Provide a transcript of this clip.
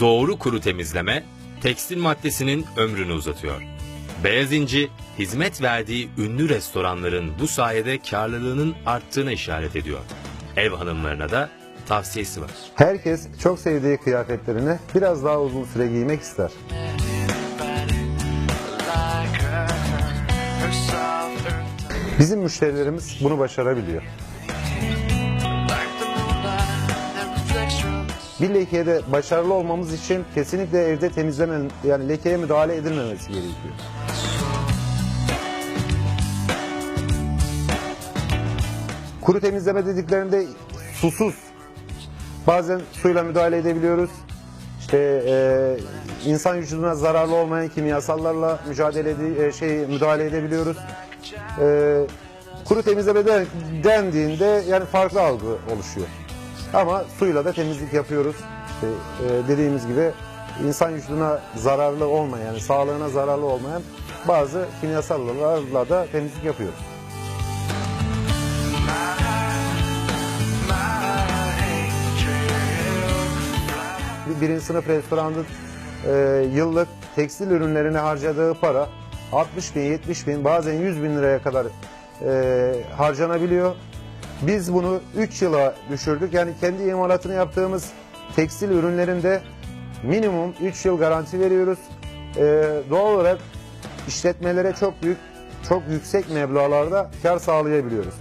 Doğru kuru temizleme tekstil maddesinin ömrünü uzatıyor. Beyaz İnci, hizmet verdiği ünlü restoranların bu sayede karlılığının arttığına işaret ediyor. Ev hanımlarına da tavsiyesi var. Herkes çok sevdiği kıyafetlerini biraz daha uzun süre giymek ister. Bizim müşterilerimiz bunu başarabiliyor. Bir lekeye başarılı olmamız için kesinlikle evde temizleme yani lekeye müdahale edilmemesi gerekiyor. Kuru temizleme dediklerinde susuz. Bazen suyla müdahale edebiliyoruz. İşte e, insan vücuduna zararlı olmayan kimyasallarla mücadele ede- şey müdahale edebiliyoruz. E, kuru temizleme de- dendiğinde yani farklı algı oluşuyor. Ama suyla da temizlik yapıyoruz. İşte, e, dediğimiz gibi insan vücuduna zararlı olmayan, yani sağlığına zararlı olmayan bazı kimyasallarla da temizlik yapıyoruz. Bir birinci sınıf restoranın e, yıllık tekstil ürünlerine harcadığı para 60 bin, 70 bin, bazen 100 bin liraya kadar e, harcanabiliyor. Biz bunu 3 yıla düşürdük. Yani kendi imalatını yaptığımız tekstil ürünlerinde minimum 3 yıl garanti veriyoruz. E, doğal olarak işletmelere çok büyük, çok yüksek meblağlarda kar sağlayabiliyoruz.